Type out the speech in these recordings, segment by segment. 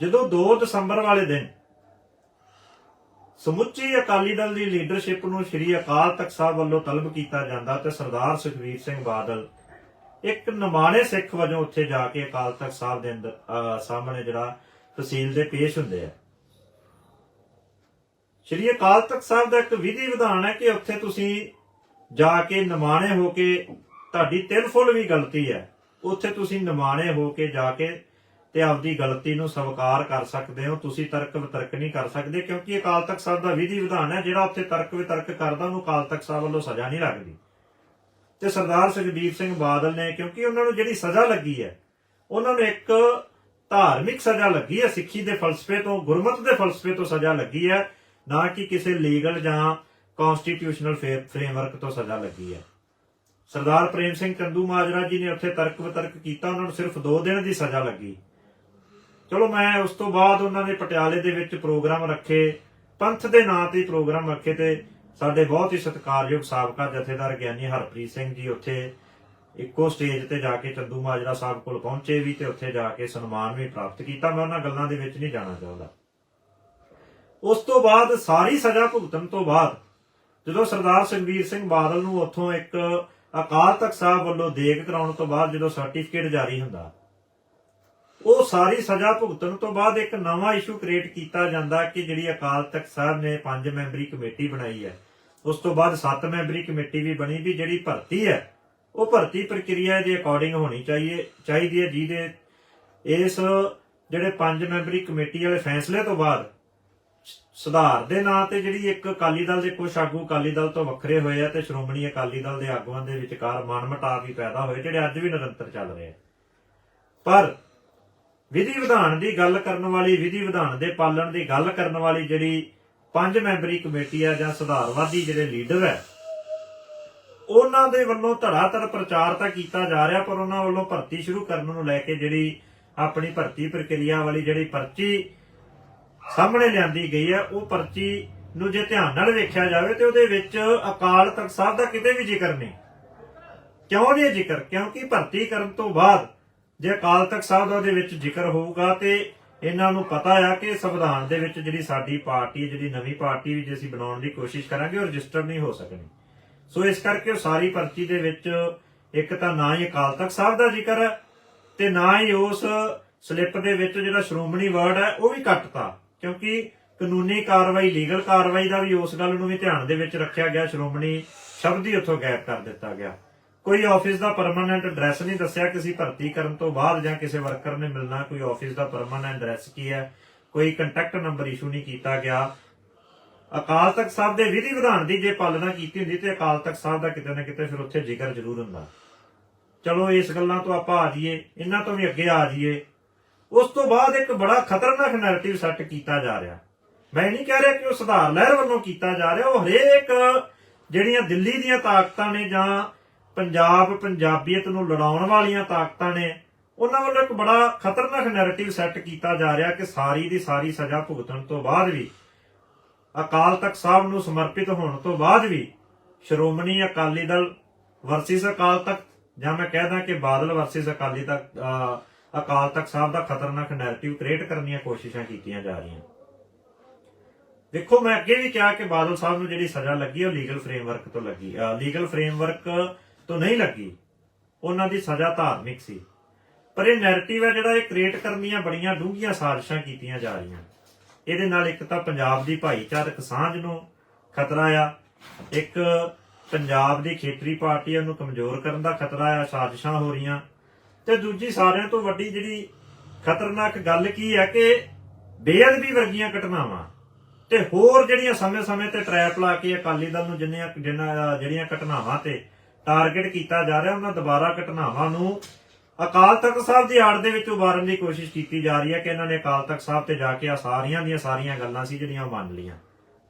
ਜਦੋਂ 2 ਦਸੰਬਰ ਵਾਲੇ ਦਿਨ ਸਮੁੱਚੀ ਅਕਾਲੀ ਦਲ ਦੀ ਲੀਡਰਸ਼ਿਪ ਨੂੰ ਸ੍ਰੀ ਅਕਾਲ ਤਖਤ ਸਾਹਿਬ ਵੱਲੋਂ ਤਲਬ ਕੀਤਾ ਜਾਂਦਾ ਤੇ ਸਰਦਾਰ ਸੁਖਵੀਰ ਸਿੰਘ ਬਾਦਲ ਇੱਕ ਨਮਾਣੇ ਸਿੱਖ ਵਜੋਂ ਉੱਥੇ ਜਾ ਕੇ ਅਕਾਲ ਤਖਤ ਸਾਹਿਬ ਦੇ ਅੰਦਰ ਸਾਹਮਣੇ ਜਿਹੜਾ ਤਹਿਸੀਲ ਦੇ ਪੇਸ਼ ਹੁੰਦੇ ਆ। ਸ੍ਰੀ ਅਕਾਲ ਤਖਤ ਸਾਹਿਬ ਦਾ ਇੱਕ ਵਿਧੀ ਵਿਧਾਨ ਹੈ ਕਿ ਉੱਥੇ ਤੁਸੀਂ ਜਾ ਕੇ ਨਮਾਣੇ ਹੋ ਕੇ ਤੁਹਾਡੀ ਤਿਲ ਫੁੱਲ ਵੀ ਗਲਤੀ ਹੈ। ਉੱਥੇ ਤੁਸੀਂ ਨਮਾਣੇ ਹੋ ਕੇ ਜਾ ਕੇ ਤੇ ਆਪਦੀ ਗਲਤੀ ਨੂੰ ਸਵੀਕਾਰ ਕਰ ਸਕਦੇ ਹੋ। ਤੁਸੀਂ ਤਰਕ ਵਿਤਰਕ ਨਹੀਂ ਕਰ ਸਕਦੇ, ਕਿਉਂਕਿ ਅਕਾਲ ਤਖਤ ਸਾਹਿਬ ਦਾ ਵਿਧੀ ਵਿਧਾਨ ਹੈ, ਜਿਹੜਾ ਉੱਥੇ ਤਰਕ ਵਿਤਰਕ ਕਰਦਾ, ਉਹਨੂੰ ਅਕਾਲ ਤਖਤ ਸਾਹਿਬ ਵੱਲੋਂ ਸਜ਼ਾ ਨਹੀਂ ਲੱਗਦੀ। ਤੇ ਸਰਦਾਰ ਸੁਖਬੀਰ ਸਿੰਘ ਬਾਦਲ ਨੇ, ਕਿਉਂਕਿ ਉਹਨਾਂ ਨੂੰ ਜਿਹੜੀ ਸਜ਼ਾ ਲੱਗੀ ਹੈ, ਉਹਨਾਂ ਨੂੰ ਇੱਕ ਧਾਰਮਿਕ ਸਜ਼ਾ ਲੱਗੀ ਹੈ, ਸਿੱਖੀ ਦੇ ਫਲਸਫੇ ਤੋਂ, ਗੁਰਮਤ ਦੇ ਫਲਸਫੇ ਤੋਂ ਸਜ਼ਾ ਲੱਗੀ ਹੈ, ਨਾ ਕਿ ਕਿਸੇ ਲੀਗਲ ਜਾਂ ਕਨਸਟੀਟਿਊਸ਼ਨਲ ਫਰੇਮਵਰਕ ਤੋਂ ਸਜ਼ਾ ਲੱਗੀ ਹੈ। ਸਰਦਾਰ ਪ੍ਰੇਮ ਸਿੰਘ ਚੰਦੂ ਮਾਜਰਾ ਜੀ ਨੇ ਉੱਥੇ ਤਰਕ ਵਿਤਰਕ ਕੀਤਾ, ਉਹਨਾਂ ਨੂੰ ਸਿਰਫ 2 ਦਿਨ ਦੀ ਸਜ਼ਾ ਲੱਗੀ। ਚਲੋ ਮੈਂ ਉਸ ਤੋਂ ਬਾਅਦ ਉਹਨਾਂ ਨੇ ਪਟਿਆਲੇ ਦੇ ਵਿੱਚ ਪ੍ਰੋਗਰਾਮ ਰੱਖੇ, ਪੰਥ ਦੇ ਨਾਂ ਤੇ ਪ੍ਰੋਗਰਾਮ ਰੱਖੇ ਤੇ ਸਾਡੇ ਬਹੁਤ ਹੀ ਸਤਿਕਾਰਯੋਗ ਸਾਬਕਾ ਜਥੇਦਾਰ ਗਿਆਨੀ ਹਰਪ੍ਰੀਤ ਸਿੰਘ ਜੀ ਉੱਥੇ ਇੱਕੋ ਸਟੇਜ ਤੇ ਜਾ ਕੇ ਚੰਦੂ ਮਾਜਰਾ ਸਾਹਿਬ ਕੋਲ ਪਹੁੰਚੇ ਵੀ ਤੇ ਉੱਥੇ ਜਾ ਕੇ ਸਨਮਾਨ ਵੀ ਪ੍ਰਾਪਤ ਕੀਤਾ। ਮੈਂ ਉਹਨਾਂ ਗੱਲਾਂ ਦੇ ਵਿੱਚ ਨਹੀਂ ਜਾਣਾ ਚਾਹੁੰਦਾ। ਉਸ ਤੋਂ ਬਾਅਦ ਸਾਰੀ ਸਜ਼ਾ ਭੁਗਤਣ ਤੋਂ ਬਾਅਦ ਜਦੋਂ ਸਰਦਾਰ ਸੁਖਬੀਰ ਸਿੰਘ ਬਾਦਲ ਨੂੰ ਉੱਥੋਂ ਇੱਕ ਅਕਾਲ ਤਖਤ ਸਾਹਿਬ ਵੱਲੋਂ ਦੇਗ ਕਰਾਉਣ ਤੋਂ ਬਾਅਦ ਜਦੋਂ ਸਰਟੀਫਿਕੇਟ ਜਾਰੀ ਹੁੰਦਾ ਉਹ ਸਾਰੀ ਸਜ਼ਾ ਭੁਗਤਣ ਤੋਂ ਬਾਅਦ ਇੱਕ ਨਵਾਂ ਇਸ਼ੂ ਕ੍ਰੀਏਟ ਕੀਤਾ ਜਾਂਦਾ ਕਿ ਜਿਹੜੀ ਅਕਾਲ ਤਖਤ ਸਾਹਿਬ ਨੇ ਪੰਜ ਮੈਂਬਰੀ ਕਮੇਟੀ ਬਣਾਈ ਹੈ। ਉਸ ਤੋਂ ਬਾਅਦ ਸੱਤ ਮੈਂਬਰੀ ਕਮੇਟੀ ਵੀ ਬਣੀ ਵੀ ਜਿਹੜੀ ਭਰਤੀ ਹੈ, ਉਹ ਭਰਤੀ ਪ੍ਰਕਿਰਿਆ ਦੇ ਅਕੋਰਡਿੰਗ ਹੋਣੀ ਚਾਹੀਏ, ਚਾਹੀਦੀ ਹੈ ਜਿਹਦੇ ਇਸ ਜਿਹੜੇ ਪੰਜ ਮੈਂਬਰੀ ਕਮੇਟੀ ਵਾਲੇ ਫੈਸਲੇ ਤੋਂ ਬਾਅਦ ਸੁਧਾਰ ਦੇ ਨਾਂ ਤੇ ਜਿਹੜੀ ਇੱਕ ਅਕਾਲੀ ਦਲ ਦੇ ਕੁਝ ਆਗੂ ਅਕਾਲੀ ਦਲ ਤੋਂ ਵੱਖਰੇ ਹੋਏ ਆ ਤੇ ਸ਼੍ਰੋਮਣੀ ਅਕਾਲੀ ਦਲ ਦੇ ਆਗੂਆਂ ਦੇ ਵਿਚਕਾਰ ਮਨਮਟਾਵ ਵੀ ਪੈਦਾ ਹੋਏ, ਜਿਹੜੇ ਅੱਜ ਵੀ ਨਿਰੰਤਰ ਚੱਲ ਰਹੇ ਆ। ਪਰ ਵਿਧੀ ਵਿਧਾਨ ਦੀ ਗੱਲ ਕਰਨ ਵਾਲੀ, ਵਿਧੀ ਵਿਧਾਨ ਦੇ ਪਾਲਣ ਦੀ ਗੱਲ ਕਰਨ ਵਾਲੀ ਜਿਹੜੀ ਪੰਜ ਮੈਂਬਰੀ ਕਮੇਟੀ ਆ ਜਾਂ ਸੁਧਾਰਵਾਦੀ ਜਿਹੜੇ ਲੀਡਰ ਹੈ ਉਹਨਾਂ ਦੇ ਵੱਲੋਂ ਧੜਾਧੜ ਪ੍ਰਚਾਰ ਤਾਂ ਕੀਤਾ ਜਾ ਰਿਹਾ, ਪਰ ਉਹਨਾਂ ਵੱਲੋਂ ਭਰਤੀ ਸ਼ੁਰੂ ਕਰਨ ਨੂੰ ਲੈ ਕੇ ਜਿਹੜੀ ਆਪਣੀ ਭਰਤੀ ਪ੍ਰਕਿਰਿਆ ਵਾਲੀ ਜਿਹੜੀ ਪਰਚੀ ਸਾਹਮਣੇ ਲਿਆਂਦੀ ਗਈ ਹੈ ਉਹ ਪਰਚੀ ਨੂੰ ਜੇ ਧਿਆਨ ਨਾਲ ਵੇਖਿਆ ਜਾਵੇ ਤੇ ਉਹਦੇ ਵਿੱਚ ਅਕਾਲ ਤਖਤ ਸਾਹਿਬ ਦਾ ਕਿਤੇ ਵੀ ਜ਼ਿਕਰ ਨਹੀਂ। ਕਿਉਂ ਨਹੀਂ ਜ਼ਿਕਰ? ਕਿਉਂਕਿ ਭਰਤੀ ਕਰਨ ਤੋਂ ਬਾਅਦ ਜੇ ਅਕਾਲ ਤਖਤ ਸਾਹਿਬ ਦਾ ਉਹਦੇ ਵਿੱਚ ਜ਼ਿਕਰ ਹੋਊਗਾ ਤੇ ਇਹਨਾਂ ਨੂੰ ਪਤਾ ਆ ਕਿ ਸੰਵਿਧਾਨ ਦੇ ਵਿੱਚ ਜਿਹੜੀ ਸਾਡੀ ਪਾਰਟੀ ਜਿਹੜੀ ਨਵੀਂ ਪਾਰਟੀ ਵੀ ਜੇ ਅਸੀਂ ਬਣਾਉਣ ਦੀ ਕੋਸ਼ਿਸ਼ ਕਰਾਂਗੇ, ਉਹ ਰਜਿਸਟਰ ਨਹੀਂ ਹੋ ਸਕਣੀ। ਸੋ ਇਸ ਕਰਕੇ ਉਹ ਸਾਰੀ ਪਰਚੀ ਦੇ ਵਿੱਚ ਇੱਕ ਤਾਂ ਨਾ ਹੀ ਅਕਾਲ ਤਖਤ ਸਾਹਿਬ ਦਾ ਜ਼ਿਕਰ ਹੈ ਤੇ ਨਾ ਹੀ ਉਸ ਸਲਿੱਪ ਦੇ ਵਿੱਚ ਜਿਹੜਾ ਸ਼੍ਰੋਮਣੀ ਵਰਡ ਹੈ, ਉਹ ਵੀ ਕੱਟਤਾ ਕਿਉਂਕਿ ਕਾਨੂੰਨੀ ਕਾਰਵਾਈ, ਲੀਗਲ ਕਾਰਵਾਈ ਦਾ ਵੀ ਉਸ ਗੱਲ ਨੂੰ ਵੀ ਧਿਆਨ ਦੇ ਵਿੱਚ ਰੱਖਿਆ ਗਿਆ, ਸ਼੍ਰੋਮਣੀ ਸ਼ਬਦ ਹੀ ਉੱਥੋਂ ਗਾਇਬ ਕਰ ਦਿੱਤਾ ਗਿਆ। ਕੋਈ ਆਫਿਸ ਦਾ ਪਰਮਨੈਂਟ ਐਡਰੈਸ ਨਹੀਂ ਦੱਸਿਆ ਕਿਸੇ ਭਰਤੀ ਕਰਨ ਤੋਂ ਬਾਅਦ ਜਾਂ ਕਿਸੇ ਵਰਕਰ ਨੇ ਮਿਲਣਾ, ਕੋਈ ਆਫਿਸ ਦਾ ਪਰਮਨੈਂਟ ਐਡਰੈਸ ਕੀ ਹੈ? ਕੋਈ ਕੰਟੈਕਟ ਨੰਬਰ ਇਸ਼ੂ ਨਹੀਂ ਕੀਤਾ ਗਿਆ। ਅਕਾਲ ਤਖਤ ਸਾਹਿਬ ਦੇ ਵਿਧੀ ਵਿਧਾਨ ਦੀ ਜੇ ਪਾਲਣਾ ਕੀਤੀ ਹੁੰਦੀ ਤੇ ਅਕਾਲ ਤਖਤ ਸਾਹਿਬ ਦਾ ਕਿਤੇ ਨਾ ਕਿਤੇ ਫਿਰ ਉੱਥੇ ਜ਼ਿਕਰ ਜ਼ਰੂਰ ਹੁੰਦਾ। ਚਲੋ ਇਸ ਗੱਲਾਂ ਤੋਂ ਆਪਾਂ ਆ ਜਾਈਏ, ਇਹਨਾਂ ਤੋਂ ਵੀ ਅੱਗੇ ਆ ਜਾਈਏ। ਉਸ ਤੋਂ ਬਾਅਦ ਇੱਕ ਬੜਾ ਖਤਰਨਾਕ ਨੈਰੇਟਿਵ ਸੈੱਟ ਕੀਤਾ ਜਾ ਰਿਹਾ। ਮੈਂ ਨਹੀਂ ਕਹਿ ਰਿਹਾ ਕਿ ਉਹ ਸੁਧਾਰ ਲਹਿਰ ਵੱਲੋਂ ਕੀਤਾ ਜਾ ਰਿਹਾ, ਉਹ ਹਰੇਕ ਜਿਹੜੀਆਂ ਦਿੱਲੀ ਦੀਆਂ ਤਾਕਤਾਂ ਨੇ ਜਾਂ ਪੰਜਾਬ ਪੰਜਾਬੀਅਤ ਨੂੰ ਲੜਾਉਣ ਵਾਲੀਆਂ ਤਾਕਤਾਂ ਨੇ ਉਹਨਾਂ ਵੱਲੋਂ ਇੱਕ ਬੜਾ ਖਤਰਨਾਕ ਨੈਰੇਟਿਵ ਸੈੱਟ ਕੀਤਾ ਜਾ ਰਿਹਾ ਕਿ ਸਾਰੀ ਦੀ ਸਾਰੀ ਸਜ਼ਾ ਭੁਗਤਣ ਤੋਂ ਬਾਅਦ ਵੀ, ਅਕਾਲ ਤਖਤ ਸਾਹਿਬ ਨੂੰ ਸਮਰਪਿਤ ਹੋਣ ਤੋਂ ਬਾਅਦ ਵੀ ਸ਼੍ਰੋਮਣੀ ਅਕਾਲੀ ਦਲ ਵਰਸਸ ਅਕਾਲ ਤਖਤ, ਜਾਂ ਮੈਂ ਕਹਿਦਾ ਕਿ ਬਾਦਲ ਵਰਸਿਸ ਅਕਾਲੀ ਤਖਤ ਅਕਾਲ ਤਖਤ ਸਾਹਿਬ ਦਾ ਖਤਰਨਾਕ ਨੈਰੇਟਿਵ ਕ੍ਰੀਏਟ ਕਰਨ ਦੀਆਂ ਕੋਸ਼ਿਸ਼ਾਂ ਕੀਤੀਆਂ ਜਾ ਰਹੀਆਂ। ਦੇਖੋ, ਮੈਂ ਅੱਗੇ ਵੀ ਕਿਹਾ ਕਿ ਬਾਦਲ ਸਾਹਿਬ ਨੂੰ ਜਿਹੜੀ ਸਜ਼ਾ ਲੱਗੀ, ਉਹ ਲੀਗਲ ਫਰੇਮਵਰਕ ਤੋਂ ਲੱਗੀ ਲੀਗਲ ਫਰੇਮਵਰਕ ਤੋਂ ਨਹੀਂ ਲੱਗੀ। ਉਹਨਾਂ ਦੀ ਸਜ਼ਾ ਧਾਰਮਿਕ ਸੀ। ਪਰ ਇਹ ਨੈਰੇਟਿਵ ਹੈ ਜਿਹੜਾ ਇਹ ਕ੍ਰੀਏਟ ਕਰਨ ਦੀਆਂ ਬੜੀਆਂ ਡੂੰਘੀਆਂ ਸਾਜ਼ਿਸ਼ਾਂ ਕੀਤੀਆਂ ਜਾ ਰਹੀਆਂ। ਇਹਦੇ ਨਾਲ ਇੱਕ ਤਾਂ ਪੰਜਾਬ ਦੀ ਭਾਈਚਾਰਕ ਸਾਂਝ ਨੂੰ ਖਤਰਾ ਆ, ਇੱਕ ਪੰਜਾਬ ਦੀ ਖੇਤਰੀ ਪਾਰਟੀਆਂ ਨੂੰ ਕਮਜ਼ੋਰ ਕਰਨ ਦਾ ਖਤਰਾ ਆ, ਸਾਜ਼ਿਸ਼ਾਂ ਹੋ ਰਹੀਆਂ। ਤੇ ਦੂਜੀ ਸਾਰਿਆਂ ਤੋਂ ਵੱਡੀ ਜਿਹੜੀ ਖਤਰਨਾਕ ਗੱਲ ਕੀ ਹੈ ਕਿ ਬੇਅਦਬੀ ਵਰਗੀਆਂ ਘਟਨਾਵਾਂ ਤੇ ਹੋਰ ਜਿਹੜੀਆਂ ਸਮੇਂ-ਸਮੇਂ ਤੇ ਟਰੈਪ ਲਾ ਕੇ ਅਕਾਲੀ ਦਲ ਨੂੰ ਜਿੰਨੀਆਂ ਜਿਹੜੀਆਂ ਘਟਨਾਵਾਂ ਤੇ ਟਾਰਗੇਟ ਕੀਤਾ ਜਾ ਰਿਹਾ, ਉਹਨਾਂ ਦੁਬਾਰਾ ਘਟਨਾਵਾਂ ਨੂੰ ਅਕਾਲ ਤਖਤ ਸਾਹਿਬ ਦੀ ਆੜ ਦੇ ਵਿੱਚ ਉਭਾਰਨ ਦੀ ਕੋਸ਼ਿਸ਼ ਕੀਤੀ ਜਾ ਰਹੀ ਹੈ ਕਿ ਇਹਨਾਂ ਨੇ ਅਕਾਲ ਤਖਤ ਸਾਹਿਬ ਤੇ ਜਾ ਕੇ ਆ ਸਾਰੀਆਂ ਦੀਆਂ ਸਾਰੀਆਂ ਗੱਲਾਂ ਸੀ ਜਿਹੜੀਆਂ ਮੰਨ ਲੀਆਂ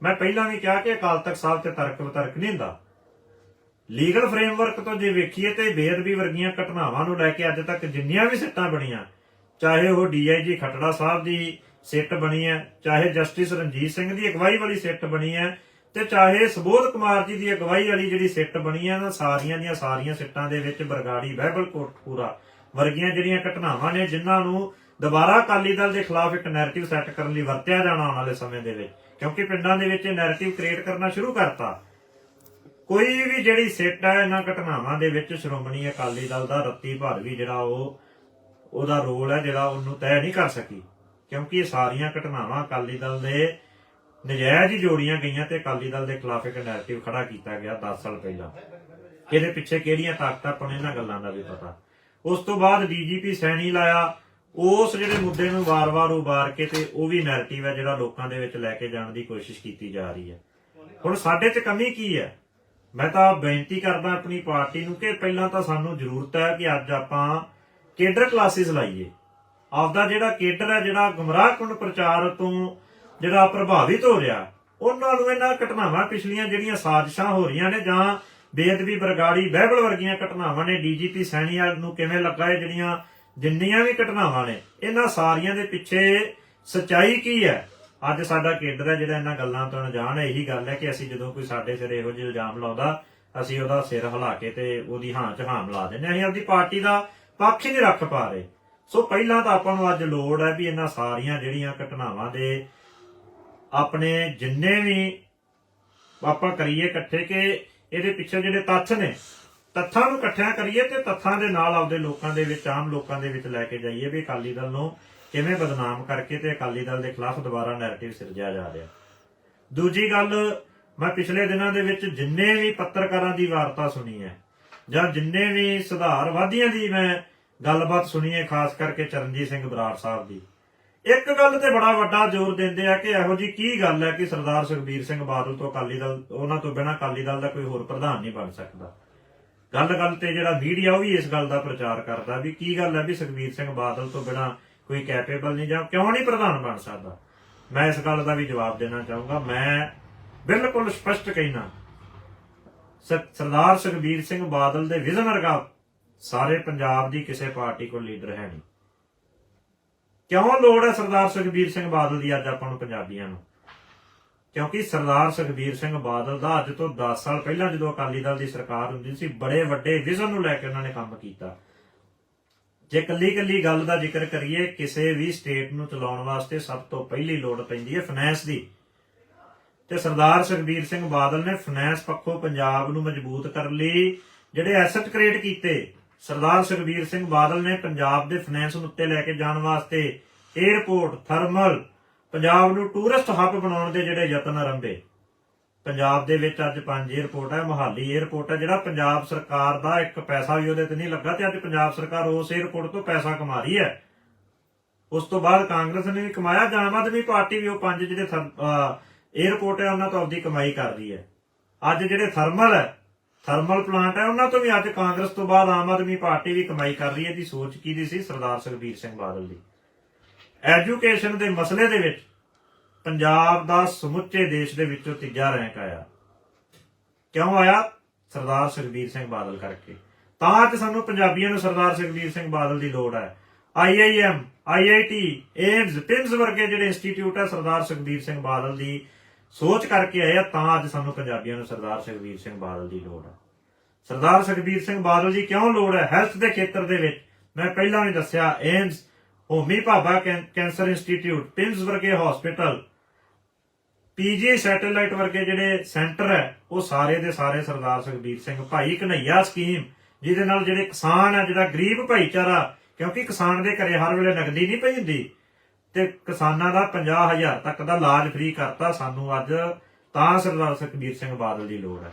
ਮੈਂ ਪਹਿਲਾਂ ਵੀ ਕਿਹਾ ਕਿ ਅਕਾਲ ਤਖਤ ਸਾਹਿਬ ਤੇ ਤਰਕ ਵਿਤਰਕ ਨਹੀਂ ਹੁੰਦਾ। ਲੀਗਲ ਫਰੇਮਵਰਕ ਤੋਂ ਜੇ ਵੇਖੀਏ ਤੇ ਬੇਅਦਬੀ ਵਰਗੀਆਂ ਘਟਨਾਵਾਂ ਨੂੰ ਲੈ ਕੇ ਅੱਜ ਤੱਕ ਜਿੰਨੀਆਂ ਵੀ ਸਿੱਟਾਂ ਬਣੀਆਂ, ਚਾਹੇ ਉਹ ਡੀਆਈਜੀ ਖਟੜਾ ਸਾਹਿਬ ਦੀ ਸਿੱਟ ਬਣੀ ਹੈ, ਚਾਹੇ ਜਸਟਿਸ ਰਣਜੀਤ ਸਿੰਘ ਦੀ ਅਗਵਾਈ ਵਾਲੀ ਸਿੱਟ ਬਣੀ ਹੈ ਤੇ ਚਾਹੇ ਸੁਬੋਧ ਕੁਮਾਰ ਜੀ ਦੀ ਅਗਵਾਈ ਵਾਲੀ ਜਿਹੜੀ ਸਿੱਟ ਬਣੀ ਹੈ ਨਾ, ਸਾਰੀਆਂ ਦੀਆਂ ਸਾਰੀਆਂ ਸਿੱਟਾਂ ਦੇ ਵਿੱਚ ਬਰਗਾੜੀ ਬਾਈਬਲ ਕੋਟਪੂਰਾ ਵਰਗੀਆਂ ਜਿਹੜੀਆਂ ਘਟਨਾਵਾਂ ਨੇ, ਜਿਨ੍ਹਾਂ ਨੂੰ ਦੁਬਾਰਾ ਅਕਾਲੀ ਦਲ ਦੇ ਖਿਲਾਫ ਇੱਕ ਨੈਰੇਟਿਵ ਸੈੱਟ ਕਰਨ ਲਈ ਵਰਤਿਆ ਜਾਣਾ ਆਉਣ ਵਾਲੇ ਸਮੇਂ ਦੇ ਵਿੱਚ, ਕਿਉਂਕਿ ਪਿੰਡਾਂ ਦੇ ਵਿੱਚ ਇਹ ਨੈਰੇਟਿਵ ਕ੍ਰੀਏਟ ਕਰਨਾ ਸ਼ੁਰੂ ਕਰਤਾ। ਕੋਈ ਵੀ ਜਿਹੜੀ ਸਿੱਟ ਹੈ ਇਹਨਾਂ ਘਟਨਾਵਾਂ ਦੇ ਵਿੱਚ ਸ਼੍ਰੋਮਣੀ ਅਕਾਲੀ ਦਲ ਦਾ ਰੱਤੀ ਭਰ ਵੀ ਜਿਹੜਾ ਉਹ, ਉਹਦਾ ਰੋਲ ਹੈ ਜਿਹੜਾ ਉਹਨੂੰ ਤੈਅ ਨਹੀਂ ਕਰ ਸਕੀ, ਕਿਉਂਕਿ ਇਹ ਸਾਰੀਆਂ ਘਟਨਾਵਾਂ ਅਕਾਲੀ ਦਲ ਦੇ ਨਜਾਇਜ਼ ਹੀ ਜੋੜੀਆਂ ਗਈਆਂ ਤੇ ਅਕਾਲੀ ਦਲ ਦੇ ਖਿਲਾਫ ਇੱਕ ਨੈਰੇਟਿਵ ਖੜਾ ਕੀਤਾ ਗਿਆ 10 ਸਾਲ ਪਹਿਲਾਂ। ਇਹਦੇ ਪਿੱਛੇ ਕਿਹੜੀਆਂ ਤਾਕਤਾਂ ਪਣ ਇਹਨਾਂ ਗੱਲਾਂ ਦਾ ਵੀ ਪਤਾ। ਉਸ ਤੋਂ ਬਾਅਦ ਡੀਜੀਪੀ ਸੈਣੀ ਲਾਇਆ, ਉਸ ਜਿਹੜੇ ਮੁੱਦੇ ਨੂੰ ਵਾਰ-ਵਾਰ ਉਭਾਰ ਕੇ ਤੇ ਉਹ ਵੀ ਨੈਰੇਟਿਵ ਹੈ ਜਿਹੜਾ ਲੋਕਾਂ ਦੇ ਵਿੱਚ ਲੈ ਕੇ ਜਾਣ ਦੀ ਕੋਸ਼ਿਸ਼ ਕੀਤੀ ਜਾ ਰਹੀ ਹੈ। ਹੁਣ ਸਾਡੇ 'ਚ ਕਮੀ ਕੀ ਹੈ? ਮੈਂ ਤਾਂ ਬੇਨਤੀ ਕਰਦਾ ਆਪਣੀ ਪਾਰਟੀ ਨੂੰ ਕਿ ਪਹਿਲਾਂ ਤਾਂ ਸਾਨੂੰ ਜ਼ਰੂਰਤ ਹੈ ਕਿ ਅੱਜ ਆਪਾਂ ਕੇਡਰ ਕਲਾਸਿਸ ਲਾਈਏ। ਆਪਦਾ ਜਿਹੜਾ ਕੇਡਰ ਹੈ, ਜਿਹੜਾ ਗੁੰਮਰਾਹਕੁੰਨ ਪ੍ਰਚਾਰ ਤੋਂ ਜਿਹੜਾ ਪ੍ਰਭਾਵਿਤ ਹੋ ਰਿਹਾ, ਉਹਨਾਂ ਨੂੰ ਇਹਨਾਂ ਘਟਨਾਵਾਂ ਪਿਛਲੀਆਂ ਜਿਹੜੀਆਂ ਸਾਜ਼ਿਸ਼ਾਂ ਹੋ ਰਹੀਆਂ ਨੇ ਜਾਂ ਬੇਅਦਬੀ ਬਰਗਾੜੀ ਬਹਿਬਲ ਵਰਗੀਆਂ ਘਟਨਾਵਾਂ ਨੇ, ਡੀਜੀਪੀ ਸੈਣੀਆ ਨੂੰ ਕਿਵੇਂ ਲੱਗਾ ਇਹ ਜਿਹੜੀਆਂ ਜਿੰਨੀਆਂ ਵੀ ਘਟਨਾਵਾਂ ਨੇ, ਇਹਨਾਂ ਸਾਰੀਆਂ ਦੇ ਪਿੱਛੇ ਸਚਾਈ ਕੀ ਹੈ? ਅੱਜ ਸਾਡਾ ਕੇਡਰ ਹੈ ਜਿਹੜਾ ਇਹਨਾਂ ਗੱਲਾਂ ਤੋਂ ਅਣਜਾਣ ਹੈ, ਇਹੀ ਗੱਲ ਹੈ ਕਿ ਅਸੀਂ ਜਦੋਂ ਕੋਈ ਸਾਡੇ ਸਿਰ ਇਹੋ ਜਿਹੇ ਇਲਜ਼ਾਮ ਲਾਉਂਦਾ, ਅਸੀਂ ਉਹਦਾ ਸਿਰ ਹਿਲਾ ਕੇ ਤੇ ਉਹਦੀ ਹਾਂ 'ਚ ਹਾਂ ਮਿਲਾ ਦਿੰਦੇ ਅਸੀਂ ਆਪਦੀ ਪਾਰਟੀ ਦਾ ਪੱਖ ਹੀ ਨਹੀਂ ਰੱਖ ਪਾ ਰਹੇ। ਸੋ ਪਹਿਲਾਂ ਤਾਂ ਆਪਾਂ ਨੂੰ ਅੱਜ ਲੋੜ ਹੈ ਵੀ ਇਹਨਾਂ ਸਾਰੀਆਂ ਜਿਹੜੀਆਂ ਘਟਨਾਵਾਂ ਦੇ ਆਪਣੇ ਜਿੰਨੇ ਵੀ ਆਪਾਂ ਕਰੀਏ ਇਕੱਠੇ ਕਿ ਇਹਦੇ ਪਿੱਛੇ ਜਿਹੜੇ ਤੱਥ ਨੇ, ਤੱਥਾਂ ਨੂੰ ਇਕੱਠਿਆਂ ਕਰੀਏ ਤੇ ਤੱਥਾਂ ਦੇ ਨਾਲ ਆਪਦੇ ਲੋਕਾਂ ਦੇ ਵਿੱਚ, ਆਮ ਲੋਕਾਂ ਦੇ ਵਿੱਚ ਲੈ ਕੇ ਜਾਈਏ ਵੀ ਅਕਾਲੀ ਦਲ ਨੂੰ ਕਿਵੇਂ ਬਦਨਾਮ ਕਰਕੇ ਤੇ ਅਕਾਲੀ ਦਲ ਦੇ ਖਿਲਾਫ ਦੁਬਾਰਾ ਨੈਰੇਟਿਵ ਸਿਰਜਿਆ ਜਾ ਰਿਹਾ। ਦੂਜੀ ਗੱਲ, ਮੈਂ ਪਿਛਲੇ ਦਿਨਾਂ ਦੇ ਵਿੱਚ ਜਿੰਨੇ ਵੀ ਪੱਤਰਕਾਰਾਂ ਦੀ ਵਾਰਤਾ ਸੁਣੀ ਹੈ, ਜਾਂ ਜਿੰਨੇ ਵੀ ਸੁਧਾਰਵਾਦੀਆਂ ਦੀ ਮੈਂ ਗੱਲਬਾਤ ਸੁਣੀ ਹੈ, ਖਾਸ ਕਰਕੇ ਚਰਨਜੀਤ ਸਿੰਘ ਬਰਾੜ ਸਾਹਿਬ ਦੀ ਇੱਕ ਗੱਲ ਤੇ ਬੜਾ ਵੱਡਾ ਜ਼ੋਰ ਦਿੰਦੇ ਆ ਕਿ ਇਹੋ ਜੀ ਕੀ ਗੱਲ ਹੈ ਕਿ ਸਰਦਾਰ ਸੁਖਬੀਰ ਸਿੰਘ ਬਾਦਲ ਤੋਂ ਅਕਾਲੀ ਦਲ, ਉਹਨਾਂ ਤੋਂ ਬਿਨਾਂ ਅਕਾਲੀ ਦਲ ਦਾ ਕੋਈ ਹੋਰ ਪ੍ਰਧਾਨ ਨਹੀਂ ਬਣ ਸਕਦਾ। ਗੱਲ ਗੱਲ ਤੇ ਜਿਹੜਾ ਮੀਡੀਆ ਉਹ ਵੀ ਇਸ ਗੱਲ ਦਾ ਪ੍ਰਚਾਰ ਕਰਦਾ ਵੀ ਕੀ ਗੱਲ ਹੈ ਵੀ ਸੁਖਬੀਰ ਸਿੰਘ ਬਾਦਲ ਤੋਂ ਬਿਨਾਂ ਕੋਈ ਕੈਪੇਬਲ ਨਹੀਂ ਜਾਂ ਕਿਉਂ ਨਹੀਂ ਪ੍ਰਧਾਨ ਬਣ ਸਕਦਾ? ਮੈਂ ਇਸ ਗੱਲ ਦਾ ਵੀ ਜਵਾਬ ਦੇਣਾ ਚਾਹੂੰਗਾ। ਮੈਂ ਬਿਲਕੁਲ ਸਪਸ਼ਟ ਕਹਿਣਾ ਸ- ਸਰਦਾਰ ਸੁਖਬੀਰ ਸਿੰਘ ਬਾਦਲ ਦੇ ਵਿਜ਼ਨ ਵਰਗਾ ਸਾਰੇ ਪੰਜਾਬ ਦੀ ਕਿਸੇ ਪਾਰਟੀ ਕੋਲ ਲੀਡਰ ਹੈ ਨਹੀਂ। ਕਿਉਂ ਲੋੜ ਹੈ ਸਰਦਾਰ ਸੁਖਬੀਰ ਸਿੰਘ ਬਾਦਲ ਦੀ ਅੱਜ ਆਪਾਂ ਨੂੰ ਪੰਜਾਬੀਆਂ ਨੂੰ? ਕਿਉਂਕਿ ਸਰਦਾਰ ਸੁਖਬੀਰ ਸਿੰਘ ਬਾਦਲ ਦਾ ਅੱਜ ਤੋਂ 10 ਸਾਲ ਪਹਿਲਾਂ ਜਦੋਂ ਅਕਾਲੀ ਦਲ ਦੀ ਸਰਕਾਰ ਹੁੰਦੀ ਸੀ, ਬੜੇ ਵੱਡੇ ਵਿਜ਼ਨ ਨੂੰ ਲੈ ਕੇ ਉਹਨਾਂ ਨੇ ਕੰਮ ਕੀਤਾ। ਜੇ ਕੱਲੀ ਕੱਲੀ ਗੱਲ ਦਾ ਜ਼ਿਕਰ ਕਰੀਏ, ਕਿਸੇ ਵੀ ਸਟੇਟ ਨੂੰ ਚਲਾਉਣ ਵਾਸਤੇ ਸਭ ਤੋਂ ਪਹਿਲੀ ਲੋੜ ਪੈਂਦੀ ਹੈ ਫਾਈਨੈਂਸ ਦੀ। ਤੇ ਸਰਦਾਰ ਸੁਖਬੀਰ ਸਿੰਘ ਬਾਦਲ ਨੇ ਫਾਈਨੈਂਸ ਪੱਖੋਂ ਪੰਜਾਬ ਨੂੰ ਮਜ਼ਬੂਤ ਕਰਨ ਲਈ ਜਿਹੜੇ ਐਸੈਟ ਕ੍ਰੀਏਟ ਕੀਤੇ ਸਰਦਾਰ ਸੁਖਬੀਰ ਸਿੰਘ ਬਾਦਲ ਨੇ ਪੰਜਾਬ ਦੇ ਫਾਈਨੈਂਸ ਨੂੰ ਉੱਤੇ ਲੈ ਕੇ ਜਾਣ ਵਾਸਤੇ 에어ਪੋਰਟ ਥਰਮਲ ਪੰਜਾਬ ਨੂੰ ਟੂਰਿਸਟ ਹੱਬ ਬਣਾਉਣ ਦੇ ਜਿਹੜੇ ਯਤਨ ਆਰੰਭੇ। ਪੰਜਾਬ ਦੇ ਵਿੱਚ ਅੱਜ ਪੰਜ 에어ਪੋਰਟ ਹੈ ਮੋਹਾਲੀ 에어ਪੋਰਟ ਹੈ ਜਿਹੜਾ ਪੰਜਾਬ ਸਰਕਾਰ ਦਾ ਇੱਕ ਪੈਸਾ ਵੀ ਉਹਦੇ ਤੇ ਨਹੀਂ ਲੱਗਾ ਤੇ ਅੱਜ ਪੰਜਾਬ ਸਰਕਾਰ ਉਸ 에어ਪੋਰਟ ਤੋਂ ਪੈਸਾ ਕਮਾ ਰਹੀ ਹੈ। ਉਸ ਤੋਂ ਬਾਅਦ ਕਾਂਗਰਸ ਨੇ ਵੀ ਕਮਾਇਆ ਆਮ ਆਦਮੀ ਪਾਰਟੀ ਵੀ ਉਹ ਪੰਜ ਜਿਹੜੇ 에어ਪੋਰਟ ਹੈ ਉਹਨਾਂ ਤੋਂ ਆਪਦੀ ਕਮਾਈ ਕਰ ਰਹੀ ਹੈ। ਅੱਜ ਜਿਹੜੇ ਥਰਮਲ ਹੈ ਥਰਮਲ ਪਲਾਂਟ ਹੈ, ਉਹਨਾਂ ਤੋਂ ਵੀ ਅੱਜ ਕਾਂਗਰਸ ਤੋਂ ਬਾਅਦ ਆਮ ਆਦਮੀ ਪਾਰਟੀ ਵੀ ਕਮਾਈ ਕਰ ਰਹੀ ਹੈ ਦੀ ਸੋਚ ਕੀ ਦੀ ਸੀ? ਸਰਦਾਰ ਸੁਖਬੀਰ ਸਿੰਘ ਬਾਦਲ ਦੀ। ਐਜੂਕੇਸ਼ਨ ਦੇ ਮਸਲੇ ਦੇ ਵਿੱਚ ਪੰਜਾਬ ਦਾ ਸਮੁੱਚੇ ਦੇਸ਼ ਦੇ ਵਿੱਚੋਂ ਤੀਜਾ ਰੈਂਕ ਆਇਆ। ਕਿਉਂ ਆਇਆ? ਸਰਦਾਰ ਸੁਖਬੀਰ ਸਿੰਘ ਬਾਦਲ ਕਰਕੇ। ਤਾਂ ਅੱਜ ਸਾਨੂੰ ਪੰਜਾਬੀਆਂ ਨੂੰ ਸਰਦਾਰ ਸੁਖਬੀਰ ਸਿੰਘ ਬਾਦਲ ਦੀ ਲੋੜ ਹੈ। ਆਈਆਈਐਮ ਆਈਆਈਟੀ ਏਮਸ ਟਿਮਸ ਵਰਗੇ ਜਿਹੜੇ ਇੰਸਟੀਚਿਊਟ ਹੈ, ਸਰਦਾਰ ਸੁਖਬੀਰ ਸਿੰਘ ਬਾਦਲ ਦੀ ਸੋਚ ਕਰਕੇ ਆਏ ਆ, ਤਾਂ ਅੱਜ ਸਾਨੂੰ ਪੰਜਾਬੀਆਂ ਨੂੰ ਸਰਦਾਰ ਸੁਖਬੀਰ ਸਿੰਘ ਬਾਦਲ ਦੀ ਲੋੜ ਹੈ ਸਰਦਾਰ ਸੁਖਬੀਰ ਸਿੰਘ ਬਾਦਲ ਦੀ ਕਿਉਂ ਲੋੜ ਹੈ ਹੈਲਥ ਦੇ ਖੇਤਰ ਦੇ ਵਿੱਚ ਮੈਂ ਪਹਿਲਾਂ ਵੀ ਦੱਸਿਆ AIIMS Homi Bhabha cancer institute Timms ਵਰਗੇ ਹਸਪੀਟਲ ਪੀਜੀ ਸੈਟੇਲਾਈਟ ਵਰਗੇ ਜਿਹੜੇ ਸੈਂਟਰ ਹੈ ਉਹ ਸਾਰੇ ਦੇ ਸਾਰੇ ਸਰਦਾਰ ਸੁਖਬੀਰ ਸਿੰਘ ਭਾਈ ਕਨਈਆ ਸਕੀਮ, ਜਿਹਦੇ ਨਾਲ ਜਿਹੜੇ ਕਿਸਾਨ ਆ ਜਿਹੜਾ ਗਰੀਬ ਭਾਈਚਾਰਾ, ਕਿਉਂਕਿ ਕਿਸਾਨ ਦੇ ਘਰੇ ਹਰ ਵੇਲੇ ਨਗਦੀ ਨਹੀਂ ਪਈ ਹੁੰਦੀ ਤੇ ਕਿਸਾਨਾਂ ਦਾ 50000 ਤੱਕ ਦਾ ਇਲਾਜ ਫ੍ਰੀ ਕਰਤਾ ਸਾਨੂੰ ਅੱਜ, ਤਾਂ ਸਰਦਾਰ ਸੁਖਬੀਰ ਸਿੰਘ ਬਾਦਲ ਦੀ ਲੋੜ ਹੈ।